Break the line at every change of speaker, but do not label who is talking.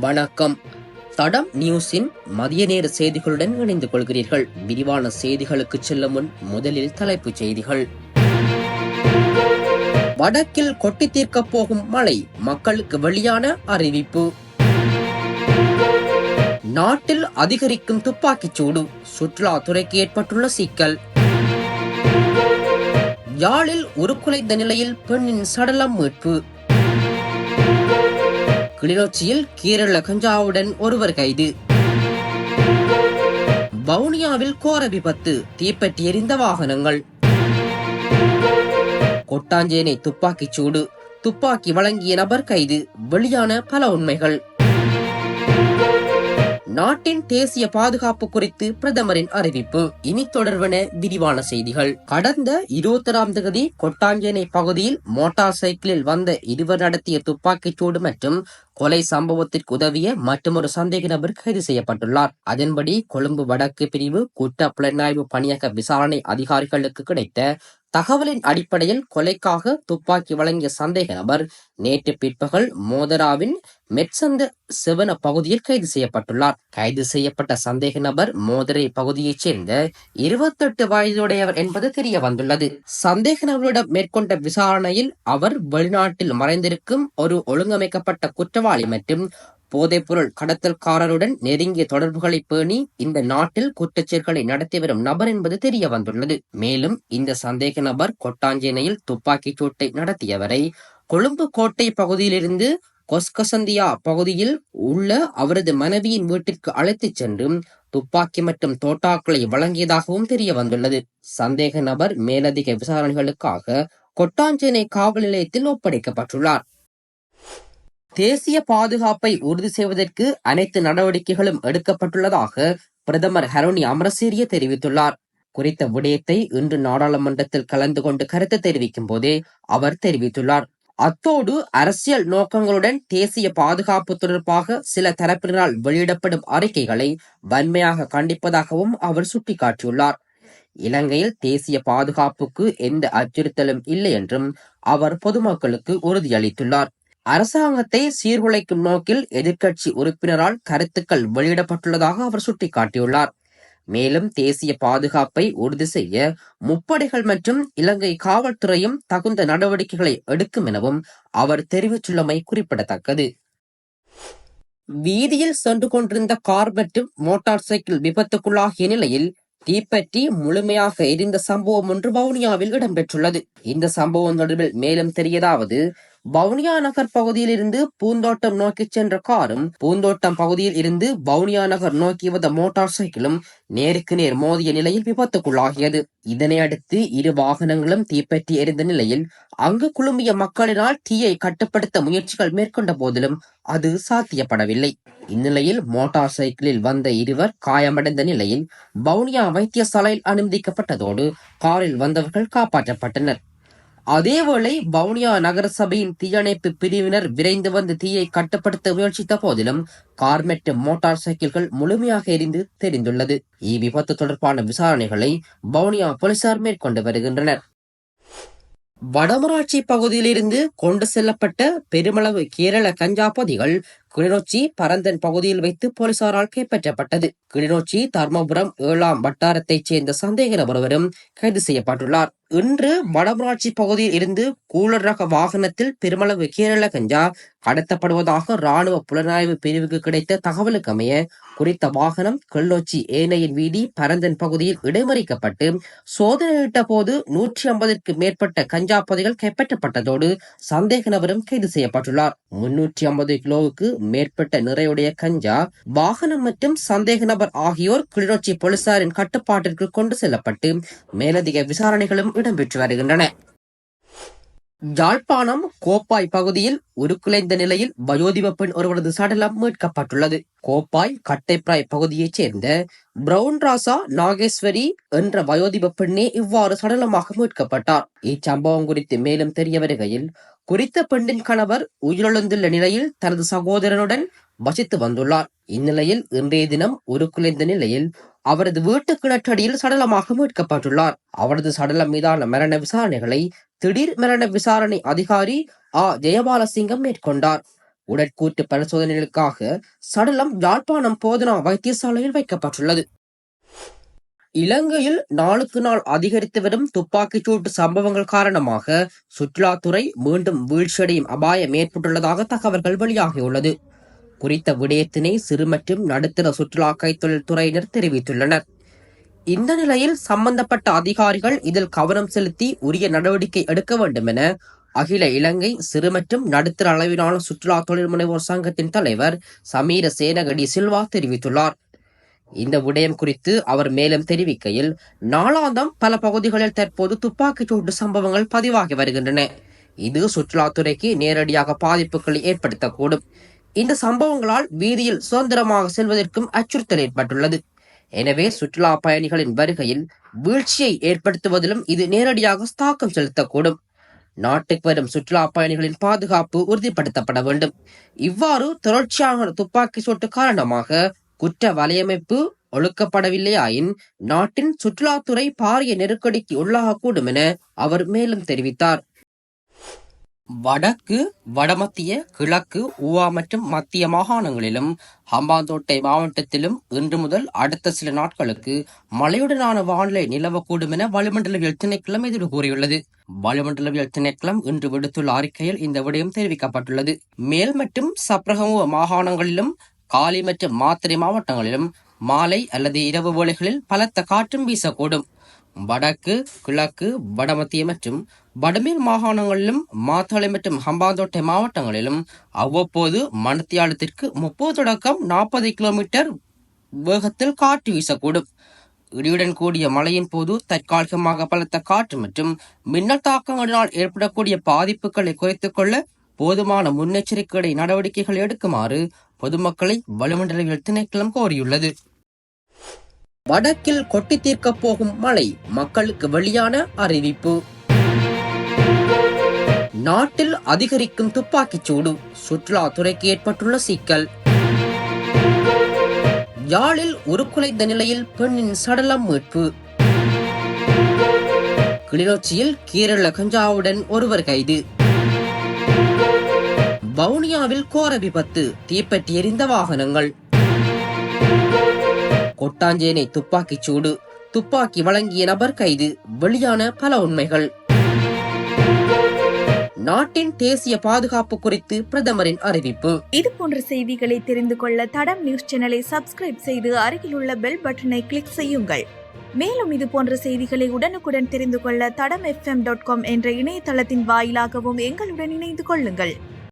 வணக்கம். தடம் நியூஸின் மதிய நேர செய்திகளுடன் இணைந்து கொள்கிறீர்கள். விரிவான செய்திகளுக்கு செல்லும் முன் முதலில் தலைப்புச் செய்திகள். வடக்கில் கொட்டி தீர்க்கப் போகும் மழை மக்களுக்கு வெளியான அறிவிப்பு. நாட்டில் அதிகரிக்கும் துப்பாக்கிச் சூடு சுற்றுலாத்துறைக்கு ஏற்பட்டுள்ள சிக்கல். யாழில் உருக்குலைந்த நிலையில் பெண்ணின் சடலம் மீட்பு. கிளிநொச்சியில் கேரள கஞ்சாவுடன் ஒருவர் கைது. வவுனியாவில் கோர விபத்து தீப்பெட்டி எரிந்த வாகனங்கள். கொட்டாஞ்சேனை துப்பாக்கிச் சூடு துப்பாக்கி வழங்கிய நபர் கைது வெளியான பல உண்மைகள். நாட்டின் தேசிய பாதுகாப்பு குறித்து பிரதமரின் அறிவிப்பு. இனி தொடர்வன விரிவான செய்திகள். கடந்த இருபத்தொராம் தேதி கொட்டாஞ்சேனை பகுதியில் மோட்டார் சைக்கிளில் வந்த இருவர் நடத்திய துப்பாக்கிச் சூடு மற்றும் கொலை சம்பவத்திற்கு உதவிய மற்றொரு சந்தேக நபர் கைது செய்யப்பட்டுள்ளார். அதன்படி கொழும்பு வடக்கு பிரிவு குற்ற புலனாய்வு பணியக விசாரணை அதிகாரிகளுக்கு கிடைத்த தகவலின் அடிப்படையில் கொலைக்காக துப்பாக்கி வழங்கிய சந்தேக நபர் நேற்று பிற்பகல் மோதராவின் மெட்சந்த செவன பகுதியில் கைது செய்யப்பட்டுள்ளார். கைது செய்யப்பட்ட சந்தேக நபர் மோதரை பகுதியைச் சேர்ந்த இருபத்தெட்டு வயதுடையவர் என்பது தெரிய வந்துள்ளது சந்தேக நபரிடம் மேற்கொண்ட விசாரணையில் அவர் வெளிநாட்டில் மறைந்திருக்கும் ஒரு ஒழுங்கமைக்கப்பட்ட குற்றவாளி மற்றும் போதைப்பொருள் கடத்தல்காரருடன் நெருங்கிய தொடர்புகளை பேணி இந்த நாட்டில் குற்றச்செயல்களை நடத்தி வரும் நபர் என்பது தெரிய வந்துள்ளது மேலும் இந்த சந்தேக நபர் கொட்டாஞ்சேனையில் துப்பாக்கிச் சூட்டை நடத்தியவரை கொழும்பு கோட்டை பகுதியிலிருந்து கொஸ்கசந்தியா பகுதியில் உள்ள அவரது மனைவியின் வீட்டிற்கு அழைத்துச் சென்று துப்பாக்கி மற்றும் தோட்டாக்களை வழங்கியதாகவும் தெரிய வந்துள்ளது சந்தேக நபர் மேலதிக விசாரணைகளுக்காக கொட்டாஞ்சேனை காவல் நிலையத்தில் ஒப்படைக்கப்பட்டுள்ளார். தேசிய பாதுகாப்பை உறுதி செய்வதற்கு அனைத்து நடவடிக்கைகளும் எடுக்கப்பட்டுள்ளதாக பிரதமர் ஹரோனி அமரசீரிய தெரிவித்துள்ளார். குறித்த விடயத்தை இன்று நாடாளுமன்றத்தில் கலந்து கொண்டு கருத்து தெரிவிக்கும் போதே அவர் தெரிவித்துள்ளார். அத்தோடு அரசியல் நோக்கங்களுடன் தேசிய பாதுகாப்பு தொடர்பாக சில தரப்பினரால் வெளியிடப்படும் அறிக்கைகளை வன்மையாக கண்டிப்பதாகவும் அவர் சுட்டிக்காட்டியுள்ளார். இலங்கையில் தேசிய பாதுகாப்புக்கு எந்த அச்சுறுத்தலும் இல்லை என்றும் அவர் பொதுமக்களுக்கு உறுதியளித்துள்ளார். அரசாங்கத்தை சீர்குலைக்கும் நோக்கில் எதிர்க்கட்சி உறுப்பினரால் கருத்துக்கள் வெளியிடப்பட்டுள்ளதாக அவர் சுட்டிக்காட்டியுள்ளார். மேலும் தேசிய பாதுகாப்பை உறுதி செய்ய முப்படைகள் மற்றும் இலங்கை காவல்துறையும் தகுந்த நடவடிக்கைகளை எடுக்கும் எனவும் அவர் தெரிவித்துள்ளமை குறிப்பிடத்தக்கது. வீதியில் சென்று கொண்டிருந்த கார் மற்றும் மோட்டார் சைக்கிள் விபத்துக்குள்ளாகிய நிலையில் தீப்பற்றி முழுமையாக எரிந்த சம்பவம் ஒன்று வவுனியாவில் இடம்பெற்றுள்ளது. இந்த சம்பவம் தொடர்பில் மேலும் தெரியதாவது வவுனியா நகர் பகுதியில் இருந்து பூந்தோட்டம் நோக்கி சென்ற காரும் பூந்தோட்டம் பகுதியில் இருந்து வவுனியா நகர் நோக்கி வந்த மோட்டார் சைக்கிளும் நேருக்கு நேர் மோதிய நிலையில் விபத்துக்குள்ளாகியது. இதனை அடுத்து இரு வாகனங்களும் தீப்பற்றி எரிந்த நிலையில் அங்கு குழுமிய மக்களினால் தீயை கட்டுப்படுத்த முயற்சிகள் மேற்கொண்ட போதிலும் அது சாத்தியப்படவில்லை. இந்நிலையில் மோட்டார் சைக்கிளில் வந்த இருவர் காயமடைந்த நிலையில் வவுனியா வைத்தியசாலையில் அனுமதிக்கப்பட்டதோடு காரில் வந்தவர்கள் காப்பாற்றப்பட்டனர். அதேவேளை வவுனியா நகரசபையின் தீயணைப்பு பிரிவினர் விரைந்து வந்து தீயை கட்டுப்படுத்த முயற்சித்த போதிலும் கார் மற்றும் மோட்டார் சைக்கிள்கள் முழுமையாக எரிந்து தெரிந்துள்ளது. இவ்விபத்து தொடர்பான விசாரணைகளை வவுனியா போலீசார் மேற்கொண்டு வருகின்றனர். வடமராட்சி பகுதியிலிருந்து கொண்டு செல்லப்பட்ட பெருமளவு கேரள கஞ்சா பொதிகள் கிளிநொச்சி பரந்தன் பகுதியில் வைத்து போலீசாரால் கைப்பற்றப்பட்டது. கிளிநொச்சி தர்மபுரம் ஏழாம் வட்டாரத்தைச் சேர்ந்த சந்தேக நபர் ஒருவரும் கைது செய்யப்பட்டுள்ளார். இன்று வடமராட்சி பகுதியில் இருந்து கூலர் ரக வாகனத்தில் பெருமளவு கேரள கஞ்சா கடத்தப்படுவதாக ராணுவ புலனாய்வு பிரிவுக்கு கிடைத்த தகவலுக்கு அமைய குறித்த வாகனம் கிளிநொச்சி ஏனையின் வீதி பரந்தன் பகுதியில் இடைமறிக்கப்பட்டு சோதனையிட்ட போது நூற்றி ஐம்பதற்கு மேற்பட்ட கஞ்சா பகுதிகள் கைப்பற்றப்பட்டதோடு சந்தேக நபரும் கைது செய்யப்பட்டுள்ளார். முன்னூற்றி ஐம்பது கிலோவுக்கு மேற்பட்ட நிறையுடைய கஞ்சா வாகனம் மற்றும் சந்தேக நபர் ஆகியோர் கிளிநொச்சி போலீசாரின் கட்டுப்பாட்டிற்கு கொண்டு செல்லப்பட்டு மேலதிக விசாரணைகளும் இடம்பெற்று வருகின்றன. யாழ்ப்பாணம் கோப்பாய் பகுதியில் உருக்குலைந்த நிலையில் வயோதிப பெண் ஒருவரது சடலம் மீட்கப்பட்டுள்ளது. கோப்பாய் கட்டைப்ராய் பகுதியைச் சேர்ந்த பிரவுன் ராசா நாகேஸ்வரி என்ற வயோதிப பெண்ணே இவ்வாறு சடலமாக மீட்கப்பட்டார். இச்சம்பவம் குறித்து மேலும் தெரிய வருகையில் குறித்த பெண்ணின் கணவர் உயிரிழந்துள்ள நிலையில் தனது சகோதரனுடன் வசித்து வந்துள்ளார். இந்நிலையில் இன்றைய தினம் உருக்குலைந்த நிலையில் அவரது வீட்டு கிணற்றடியில் சடலமாக மீட்கப்பட்டுள்ளார். அவரது சடலம் மீதான மரண விசாரணைகளை திடீர் மரண விசாரணை அதிகாரி ஆ. ஜெயபாலசிங்கம் மேற்கொண்டார். உடற்கூட்டு பரிசோதனைகளுக்காக சடலம் யாழ்ப்பாணம் போதனா வைத்தியசாலையில் வைக்கப்பட்டுள்ளது. இலங்கையில் நாளுக்கு நாள் அதிகரித்து வரும் துப்பாக்கிச்சூட்டு சம்பவங்கள் காரணமாக சுற்றுலாத்துறை மீண்டும் வீழ்ச்சியடையும் அபாயம் ஏற்பட்டுள்ளதாக தகவல்கள் வெளியாகியுள்ளது. குறித்த விடயத்தினை சிறு மற்றும் நடுத்தர சுற்றுலா கைத்தொழில் துறையினர் தெரிவித்துள்ளனர். இந்த நிலையில் சம்பந்தப்பட்ட அதிகாரிகள் இதில் கவனம் செலுத்தி உரிய நடவடிக்கை எடுக்க வேண்டும் என அகில இலங்கை சிறு மற்றும் நடுத்தர அளவிலான சுற்றுலா தொழில் முனைவோர் சங்கத்தின் தலைவர் சமீர சேனகடி சில்வா தெரிவித்துள்ளார். இந்த விடயம் குறித்து அவர் மேலும் தெரிவிக்கையில் நாளாந்தம் பல பகுதிகளில் தற்போது துப்பாக்கிச் சூட்டு சம்பவங்கள் பதிவாகி வருகின்றன. இது சுற்றுலாத்துறைக்கு நேரடியாக பாதிப்புகளை ஏற்படுத்தக்கூடும். இந்த சம்பவங்களால் வீதியில் சுதந்திரமாக செல்வதற்கும் அச்சுறுத்தல் ஏற்பட்டுள்ளது. எனவே சுற்றுலா பயணிகளின் வருகையில் வீழ்ச்சியை ஏற்படுத்துவதிலும் இது நேரடியாக தாக்கம் செலுத்தக்கூடும். நாட்டுக்கு வரும் சுற்றுலா பயணிகளின் பாதுகாப்பு உறுதிப்படுத்தப்பட வேண்டும். இவ்வாறு தொடர்ச்சியான துப்பாக்கி சூட்டு காரணமாக குற்ற வலையமைப்பு ஒழுக்கப்படவில்லையாயின் நாட்டின் சுற்றுலாத்துறை பாரிய நெருக்கடிக்கு உள்ளாகக்கூடும் என அவர் மேலும் தெரிவித்தார். வடக்கு வடமத்திய கிழக்கு ஊவா மற்றும் மத்திய மாகாணங்களிலும் ஹம்பாந்தோட்டை மாவட்டத்திலும் இன்று முதல் அடுத்த சில நாட்களுக்கு மழையுடனான வானிலை நிலவக்கூடும் என வளிமண்டலவியல் திணைக்களம் எதிர்வு கூறியுள்ளது. வளிமண்டலவியல் திணைக்களம் இன்று விடுத்துள்ள அறிக்கையில் இந்த விடயம் தெரிவிக்கப்பட்டுள்ளது. மேல் மற்றும் சப்ரகமுவ மாகாணங்களிலும் காலி மற்றும் மாத்திரை மாவட்டங்களிலும் மாலை அல்லது இரவு வேளைகளில் பலத்த காற்றும் வீசக்கூடும். வடக்கு கிழக்கு வடமத்திய மற்றும் வடமேல் மாகாணங்களிலும் மாத்தளை மற்றும் ஹம்பாந்தோட்டை மாவட்டங்களிலும் அவ்வப்போது மணத்தியாலத்திற்கு முப்பது தொடக்கம் நாற்பது கிலோமீட்டர் வேகத்தில் காற்று வீசக்கூடும். இடியுடன் கூடிய மழையின் போது தற்காலிகமாக பலத்த காற்று மற்றும் மின்னல் தாக்கங்களினால் ஏற்படக்கூடிய பாதிப்புகளை குறைத்துக் கொள்ள போதுமான முன்னெச்சரிக்கை நடவடிக்கைகள் எடுக்குமாறு பொதுமக்களை வளிமண்டலவியல் திணைக்களம் கோரியுள்ளது. வடக்கில் கொட்டி தீர்க்கப் போகும் மழை மக்களுக்கு வெளியான அறிவிப்பு. நாட்டில் அதிகரிக்கும் துப்பாக்கிச் சூடு சுற்றுலாத்துறைக்கு ஏற்பட்டுள்ள சிக்கல். யாழில் உருக்குலைந்த நிலையில் பெண்ணின் சடலம் மீட்பு. கிளிநொச்சியில் கேரள கஞ்சாவுடன் ஒருவர் கைது. வவுனியாவில் கோர விபத்து தீப்பற்றி எரிந்த வாகனங்கள். கொட்டாஞ்சேனை துப்பாக்கிச் சூடு துப்பாக்கி வழங்கிய நபர் கைது வெளியான பல உண்மைகள். நாட்டின் தேசிய பாதுகாப்பு குறித்து பிரதமரின் அறிவிப்பு.
இது போன்ற செய்திகளை தெரிந்து கொள்ள தடம் நியூஸ் சேனலை சப்ஸ்கிரைப் செய்து அருகில் உள்ள பெல் பட்டனை கிளிக் செய்யுங்கள். மேலும் இது போன்ற செய்திகளை உடனுக்குடன் தெரிந்து கொள்ள தடம் எஃப்எம் டாட் காம் என்ற இணையதளத்தின் வாயிலாகவும் எங்களுடன் இணைந்து கொள்ளுங்கள்.